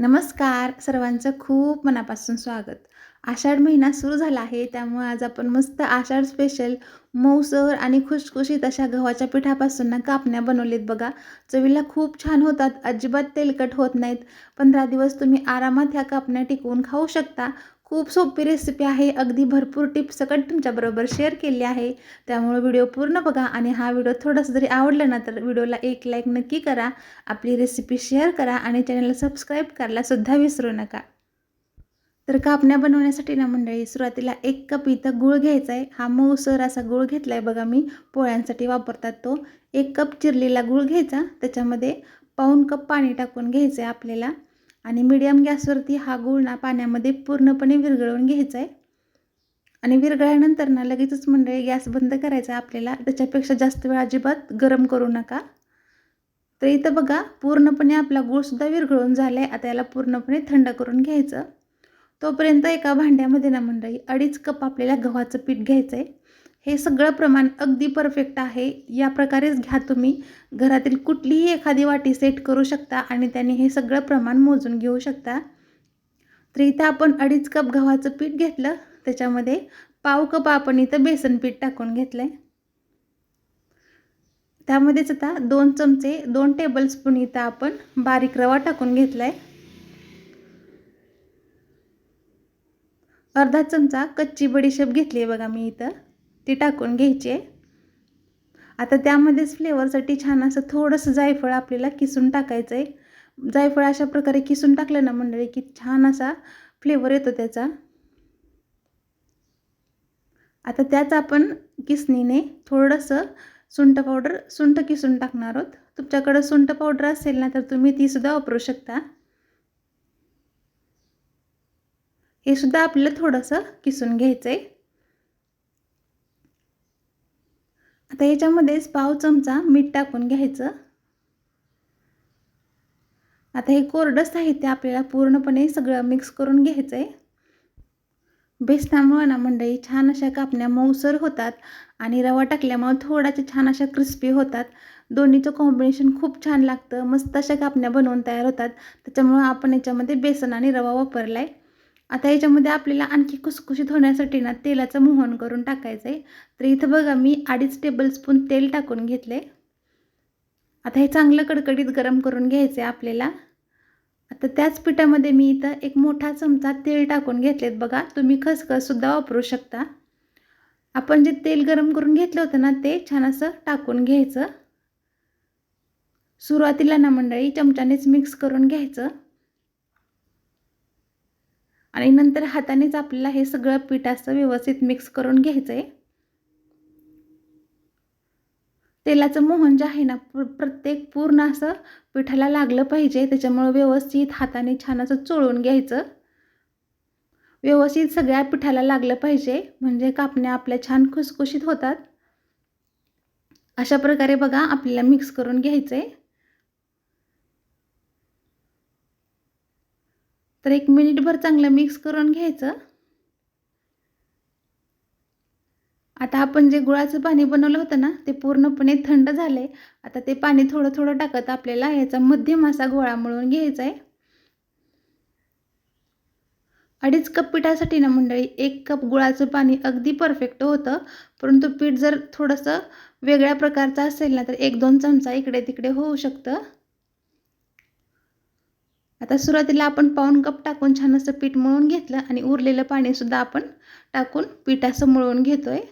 नमस्कार. सर्वांचं खूप मनापासून स्वागत. आषाढ महिना सुरू झाला आहे त्यामुळे आज आपण मस्त आषाढ स्पेशल मऊसर आणि खुशखुशीत अशा गव्हाच्या पिठापासून ना कापण्या बनवलेत बघा. चवीला खूप छान होतात अजिबात तेलकट होत नाहीत. पंधरा दिवस तुम्ही आरामात ह्या कापण्या टिकवून खाऊ शकता. खूप सोपी रेसिपी आहे. अगदी भरपूर टिप्स सकट तुमच्याबरोबर शेअर केली आहे. त्यामुळे व्हिडिओ पूर्ण बघा आणि हा व्हिडिओ थोडासा जरी आवडला ना तर व्हिडिओला एक लाईक नक्की करा. आपली रेसिपी शेअर करा आणि चॅनलला सबस्क्राईब करायला सुद्धा विसरू नका. तर कापण्या बनवण्यासाठी ना मंडळी सुरुवातीला एक कप इथं गूळ घ्यायचा आहे हा मऊसर असा गूळ घेतला आहे बघा मी पोळ्यांसाठी वापरतात तो. एक कप चिरलेला गूळ घ्यायचा. त्याच्यामध्ये पाऊण कप पाणी टाकून घ्यायचं आहे आपल्याला. आणि मिडियम गॅसवरती हा गूळ ना पाण्यामध्ये पूर्णपणे विरघळवून घ्यायचा आहे. आणि विरघळल्यानंतर ना लगेचच मंडळी गॅस बंद करायचा आहे आपल्याला. त्याच्यापेक्षा जास्त वेळ अजिबात गरम करू नका. तर इथं बघा पूर्णपणे आपला गूळसुद्धा विरघळून झाला आहे आता याला पूर्णपणे थंड करून घ्यायचं. तोपर्यंत एका भांड्यामध्ये ना मंडळी अडीच कप आपल्याला गव्हाचं पीठ घ्यायचं आहे हे सगळं प्रमाण अगदी परफेक्ट आहे. या प्रकारेच घ्या तुम्ही. घरातील कुठलीही एखादी वाटी सेट करू शकता आणि त्याने हे सगळं प्रमाण मोजून घेऊ शकता. तर इथं आपण अडीच कप गव्हाचं पीठ घेतलं. त्याच्यामध्ये पाव कप आपण इथं बेसन पीठ टाकून घेतलं आहे त्यामध्येच आता दोन चमचे दोन टेबलस्पून इथं आपण बारीक रवा टाकून घेतला आहे अर्धा चमचा कच्ची बडीशेप घेतली आहे बघा मी इथं. ती टाकून घ्यायची आहे. आता त्यामध्येच फ्लेवरसाठी छान असं थोडंसं जायफळ आपल्याला किसून टाकायचं आहे. जायफळ अशा प्रकारे किसून टाकलं ना मंडळी की छान असा फ्लेवर येतो त्याचा. आता त्याच आपण किसणीने थोडंसं सुंठ पावडर सुंठ किसून टाकणार आहोत. तुमच्याकडं सुंठ पावडर असेल ना तर तुम्ही तीसुद्धा वापरू शकता. हे सुद्धा आपल्याला थोडंसं किसून घ्यायचं आहे आता याच्यामध्येच पाव चमचा मीठ टाकून घ्यायचं. आता हे कोरडं साहित्य आपल्याला पूर्णपणे सगळं मिक्स करून घ्यायचं आहे बेसनामुळं ना मंडळी छान अशा कापण्या मऊसर होतात आणि रवा टाकल्यामुळं थोड्याशा छान अशा क्रिस्पी होतात. दोन्हीचं कॉम्बिनेशन खूप छान लागतं. मस्त अशा कापण्या बनवून तयार होतात. त्याच्यामुळं आपण याच्यामध्ये बेसन आणि रवा वापरला आहे आता याच्यामध्ये आपल्याला आणखी खुसखुशीत होण्यासाठी ना तेलाचं मोहन करून टाकायचं आहे तर इथं बघा मी अडीच टेबलस्पून तेल टाकून घेतले आता हे चांगलं कडकडीत गरम करून घ्यायचं आहे आपल्याला. आता त्याच पिठामध्ये मी इथं एक मोठा चमचा तेल टाकून घेतलेत बघा. तुम्ही खसखससुद्धा वापरू शकता. आपण जे तेल गरम करून घेतलं होतं ना ते छान असं टाकून घ्यायचं. सुरुवातीला ना मंडळी चमच्यानेच मिक्स करून घ्यायचं. आणि नंतर हातानेच आपल्याला हे सगळं पीठ असं व्यवस्थित मिक्स करून घ्यायचं आहे तेलाचं मोहन जे आहे ना प्रत्येक पूर्ण असं पिठाला लागलं पाहिजे त्याच्यामुळं व्यवस्थित हाताने छान असं चोळून घ्यायचं. व्यवस्थित सगळ्या पिठाला लागलं पाहिजे म्हणजे कापण्या आपल्या छान खुसखुशीत होतात. अशा प्रकारे बघा आपल्याला मिक्स करून घ्यायचं आहे तर एक मिनिटभर चांगलं मिक्स करून घ्यायचं. आता आपण जे गुळाचं पाणी बनवलं होतं ना ते पूर्णपणे थंड झालं आहे आता ते पाणी थोडं थोडं टाकत आपल्याला याचा मध्यम असा गोळा मळून घ्यायचा आहे. अडीच कप पिठासाठी ना मंडळी एक कप गुळाचं पाणी अगदी परफेक्ट होतं. परंतु पीठ जर थोडंसं वेगळ्या प्रकारचं असेल ना तर एक दोन चमचा इकडे तिकडे होऊ शकतं. आता सुरुवातीला आपण पाऊन कप टाकून छान असं पीठ मळून घेतलं आणि उरलेलं पाणीसुद्धा आपण टाकून पीठ असं मळून घेतो आहे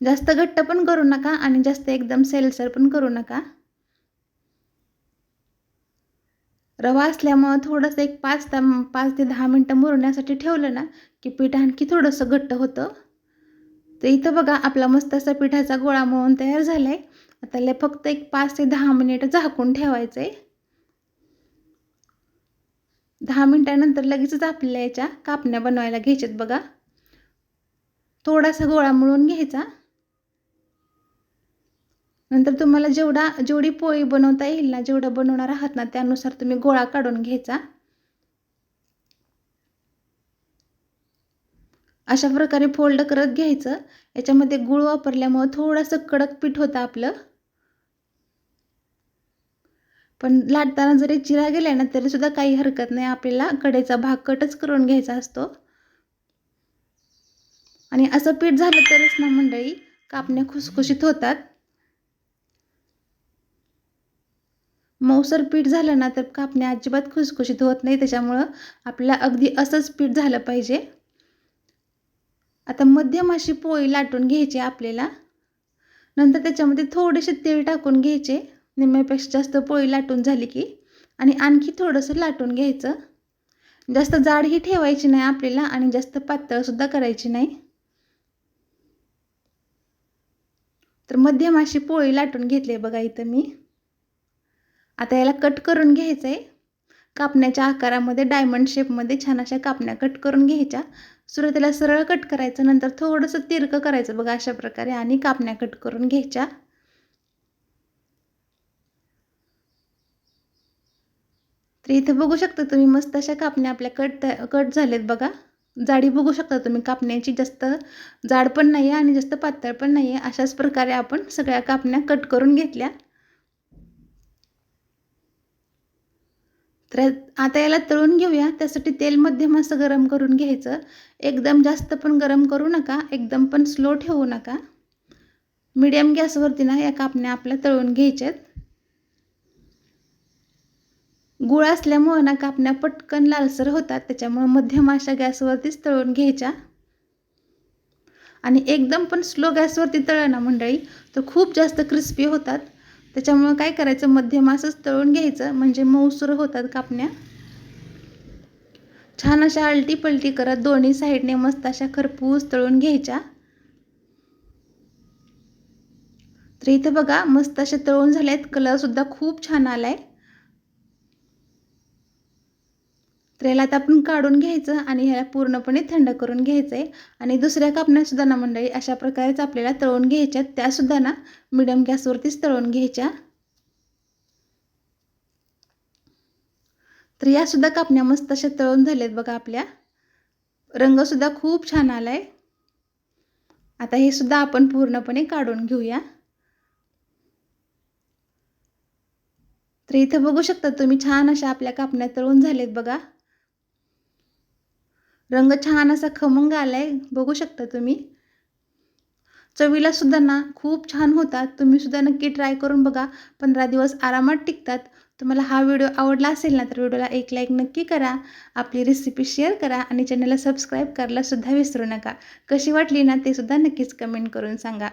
जास्त घट्ट पण करू नका आणि जास्त एकदम सेलसर पण करू नका. रवा असल्यामुळं थोडंसं एक पाच ता पाच ते दहा मिनटं मुरण्यासाठी ठेवलं ना की पीठ आणखी थोडंसं घट्ट होतं. तर इथं बघा आपला मस्त असा पिठाचा गोळा मळून तयार झाला आहे आता फक्त एक पाच ते दहा मिनिट झाकून ठेवायचं आहे दहा मिनटानंतर लगेचच आपल्याला याच्या कापण्या बनवायला घ्यायच्यात बघा. थोडासा गोळा मळून घ्यायचा. नंतर तुम्हाला जेवढा जेवढी पोळी बनवता येईल ना जेवढं बनवणार आहात ना त्यानुसार तुम्ही गोळा काढून घ्यायचा. अशा प्रकारे फोल्ड करत घ्यायचं. याच्यामध्ये गुळ वापरल्यामुळं थोडंसं कडक पीठ होतं आपलं. पण लाटताना जरी चिरा गेला ना तरीसुद्धा काही हरकत नाही. आपल्याला कडेचा भाग कटच करून घ्यायचा असतो. आणि असं पीठ झालं तरच ना मंडळी कापण्या खुसखुशीत होतात. मऊसर पीठ झालं ना तर कापण्या अजिबात खुसखुशीत होत नाही. त्याच्यामुळं आपल्याला अगदी असंच पीठ झालं पाहिजे. आता मध्यम अशी पोळी लाटून घ्यायची आपल्याला. नंतर त्याच्यामध्ये थोडेसे तेल टाकून घ्यायचे. निम्म्यापेक्षा जास्त पोळी लाटून झाली की आणि आणखी थोडंसं लाटून घ्यायचं. जास्त जाडही ठेवायची नाही आपल्याला आणि जास्त पातळसुद्धा करायची नाही. तर मध्यम अशी पोळी लाटून घेतली आहे बघा इथं मी. आता याला कट करून घ्यायचं आहे कापण्याच्या आकारामध्ये डायमंड शेपमध्ये छान अशा कापण्या कट करून घ्यायच्या. सुरुवातीला सरळ कट करायचं नंतर थोडंसं तिरकं करायचं बघा अशा प्रकारे आणि कापण्या कट करून घ्यायच्या. तर इथं बघू शकता तुम्ही मस्त अशा कापण्या आपल्या कट कट झालेत बघा. जाडी बघू शकता तुम्ही कापण्याची जास्त जाड पण नाही आहे आणि जास्त पातळ पण नाही आहे अशाच प्रकारे आपण सगळ्या कापण्या कट करून घेतल्या. तर आता याला तळून घेऊया. त्यासाठी तेल मध्यम असं गरम करून घ्यायचं. एकदम जास्त पण गरम करू नका. एकदम पण स्लो ठेवू नका. मीडियम गॅसवरती ना या कापण्या आपल्या तळून घ्यायच्यात. गुळ असल्यामुळं ना कापण्या पटकन लालसर होतात. त्याच्यामुळं मध्यम अशा गॅसवरतीच तळून घ्यायच्या. आणि एकदम पण स्लो गॅसवरती तळलं ना मंडळी. तर खूप जास्त क्रिस्पी होतात. त्याच्यामुळं काय करायचं? मध्यम असंच तळून घ्यायचं. म्हणजे मऊसूर होतात कापण्या. छान अशा आलटी पलटी करत दोन्ही साईडने मस्त अशा खरपूस तळून घ्यायच्या. तर इथं बघा मस्त असे तळून झाले आहेत कलरसुद्धा खूप छान आला आहे तर याला आता आपण काढून घ्यायचं आणि ह्याला पूर्णपणे थंड करून घ्यायचं आहे आणि दुसऱ्या कापण्यासुद्धा ना मंडळी अशा प्रकारेच आपल्याला तळून घ्यायच्या त्यासुद्धा ना मिडियम गॅसवरतीच तळून घ्यायच्या. तर यासुद्धा कापण्या मस्त अशा तळून झाल्यात बघा आपल्या. रंगसुद्धा खूप छान आला आहे आता हे सुद्धा आपण पूर्णपणे काढून घेऊया. तर इथं बघू शकता तुम्ही छान अशा आपल्या कापण्या तळून झालेत बघा. रंग छान असा खमंग आला आहे बघू शकता तुम्ही. चवीला सुद्धा ना खूप छान होतात तुम्ही सुद्धा नक्की ट्राय करून बघा. पंधरा दिवस आरामात टिकतात. तुम्हाला हा व्हिडिओ आवडला असेल ना तर व्हिडिओला एक लाईक नक्की करा. आपली रेसिपी शेअर करा आणि चॅनलला सबस्क्राईब करायला सुद्धा विसरू नका. कशी वाटली ना ते सुद्धा नक्कीच कमेंट करून सांगा.